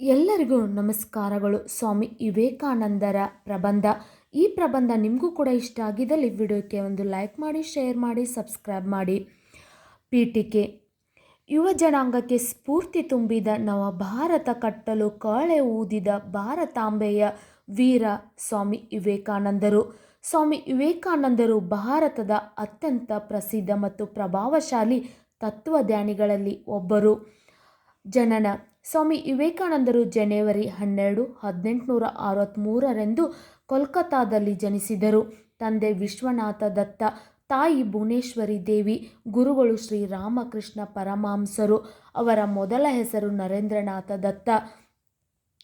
ಎಲ್ಲರಿಗೂ ನಮಸ್ಕಾರಗಳು. ಸ್ವಾಮಿ ವಿವೇಕಾನಂದರ ಪ್ರಬಂಧ. ಈ ಪ್ರಬಂಧ ನಿಮಗೂ ಕೂಡ ಇಷ್ಟ ಆಗಿದ್ದಲ್ಲಿ ವಿಡಿಯೋಕ್ಕೆ ಒಂದು ಲೈಕ್ ಮಾಡಿ, ಶೇರ್ ಮಾಡಿ, ಸಬ್ಸ್ಕ್ರೈಬ್ ಮಾಡಿ. ಪೀಠಿಕೆ. ಯುವ ಜನಾಂಗಕ್ಕೆ ಸ್ಫೂರ್ತಿ ತುಂಬಿದ ನವ ಭಾರತ ಕಟ್ಟಲು ಕಾಳೆ ಊದಿದ ಭಾರತಾಂಬೆಯ ವೀರ ಸ್ವಾಮಿ ವಿವೇಕಾನಂದರು. ಸ್ವಾಮಿ ವಿವೇಕಾನಂದರು ಭಾರತದ ಅತ್ಯಂತ ಪ್ರಸಿದ್ಧ ಮತ್ತು ಪ್ರಭಾವಶಾಲಿ ತತ್ವಜ್ಞಾನಿಗಳಲ್ಲಿ ಒಬ್ಬರು. ಜನನ ಸ್ವಾಮಿ ವಿವೇಕಾನಂದರು ಜನವರಿ ಹನ್ನೆರಡು ಹದಿನೆಂಟುನೂರ ಅರವತ್ತ್ಮೂರರಂದು ಕೋಲ್ಕತ್ತಾದಲ್ಲಿ ಜನಿಸಿದರು. ತಂದೆ ವಿಶ್ವನಾಥ ದತ್ತ, ತಾಯಿ ಭುವನೇಶ್ವರಿ ದೇವಿ, ಗುರುಗಳು ಶ್ರೀ ರಾಮಕೃಷ್ಣ ಪರಮಹಂಸರು, ಅವರ ಮೊದಲ ಹೆಸರು ನರೇಂದ್ರನಾಥ ದತ್ತ.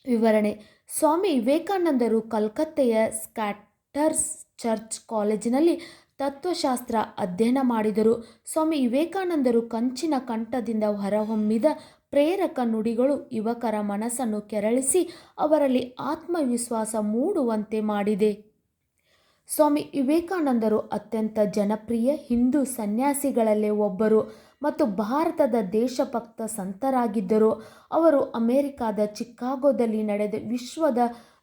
ವಿವರಣೆ, ಸ್ವಾಮಿ ವಿವೇಕಾನಂದರು ಕಲ್ಕತ್ತೆಯ ಸ್ಕ್ಯಾಟರ್ಸ್ ಚರ್ಚ್ ಕಾಲೇಜಿನಲ್ಲಿ ತತ್ವಶಾಸ್ತ್ರ ಅಧ್ಯಯನ ಮಾಡಿದರು. ಸ್ವಾಮಿ ವಿವೇಕಾನಂದರು ಕಂಚಿನ ಕಂಠದಿಂದ ಹೊರಹೊಮ್ಮಿದ ಪ್ರೇರಕ ನುಡಿಗಳು ಯುವಕರ ಮನಸ್ಸನ್ನು ಕೆರಳಿಸಿ ಅವರಲ್ಲಿ ಆತ್ಮವಿಶ್ವಾಸ ಮೂಡುವಂತೆ ಮಾಡಿದೆ. ಸ್ವಾಮಿ ವಿವೇಕಾನಂದರು ಅತ್ಯಂತ ಜನಪ್ರಿಯ ಹಿಂದೂ ಸನ್ಯಾಸಿಗಳಲ್ಲೇ ಒಬ್ಬರು ಮತ್ತು ಭಾರತದ ದೇಶಭಕ್ತ ಸಂತರಾಗಿದ್ದರು. ಅವರು ಅಮೆರಿಕಾದ ಚಿಕ್ಕಾಗೋದಲ್ಲಿ ನಡೆದ ವಿಶ್ವದ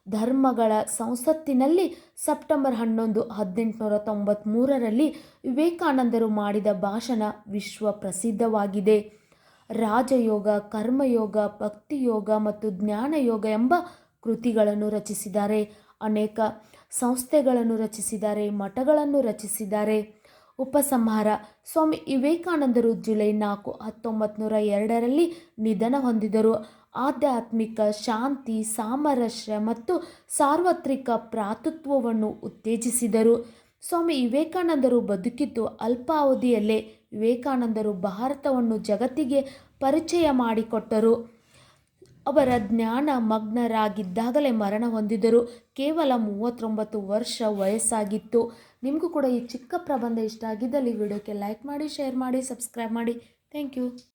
ಧರ್ಮಗಳ ಸಂಸತ್ತಿನಲ್ಲಿ ಸೆಪ್ಟೆಂಬರ್ ಹನ್ನೊಂದು, ಹದಿನೆಂಟುನೂರ ತೊಂಬತ್ತ್ಮೂರರಲ್ಲಿ ವಿವೇಕಾನಂದರು ಮಾಡಿದ ಭಾಷಣ ವಿಶ್ವ ಪ್ರಸಿದ್ಧವಾಗಿದೆ. ರಾಜಯೋಗ, ಕರ್ಮಯೋಗ, ಭಕ್ತಿಯೋಗ ಮತ್ತು ಜ್ಞಾನಯೋಗ ಎಂಬ ಕೃತಿಗಳನ್ನು ರಚಿಸಿದ್ದಾರೆ. ಅನೇಕ ಸಂಸ್ಥೆಗಳನ್ನು ರಚಿಸಿದ್ದಾರೆ, ಮಠಗಳನ್ನು ರಚಿಸಿದ್ದಾರೆ. ಉಪಸಂಹಾರ, ಸ್ವಾಮಿ ವಿವೇಕಾನಂದರು ಜುಲೈ ನಾಲ್ಕು ಹತ್ತೊಂಬತ್ತು ನೂರ ಎರಡರಲ್ಲಿ ನಿಧನ ಹೊಂದಿದರು. ಆಧ್ಯಾತ್ಮಿಕ ಶಾಂತಿ, ಸಾಮರಸ್ಯ ಮತ್ತು ಸಾರ್ವತ್ರಿಕ ಪ್ರಾತೃತ್ವವನ್ನು ಉತ್ತೇಜಿಸಿದರು. ಸ್ವಾಮಿ ವಿವೇಕಾನಂದರು ಬದುಕಿದ್ದು ಅಲ್ಪಾವಧಿಯಲ್ಲೇ ವಿವೇಕಾನಂದರು ಭಾರತವನ್ನು ಜಗತ್ತಿಗೆ ಪರಿಚಯ ಮಾಡಿಕೊಟ್ಟರು. ಅವರ ಜ್ಞಾನ ಮಗ್ನರಾಗಿದ್ದಾಗಲೇ ಮರಣ ಹೊಂದಿದರು ಕೇವಲ ಮೂವತ್ತೊಂಬತ್ತು ವರ್ಷ ವಯಸ್ಸಾಗಿತ್ತು. ನಿಮಗೂ ಕೂಡ ಈ ಚಿಕ್ಕ ಪ್ರಬಂಧ ಇಷ್ಟ ಆಗಿದ್ದಲ್ಲಿ ವಿಡಿಯೋಕ್ಕೆ ಲೈಕ್ ಮಾಡಿ, ಶೇರ್ ಮಾಡಿ, ಸಬ್ಸ್ಕ್ರೈಬ್ ಮಾಡಿ. Thank you.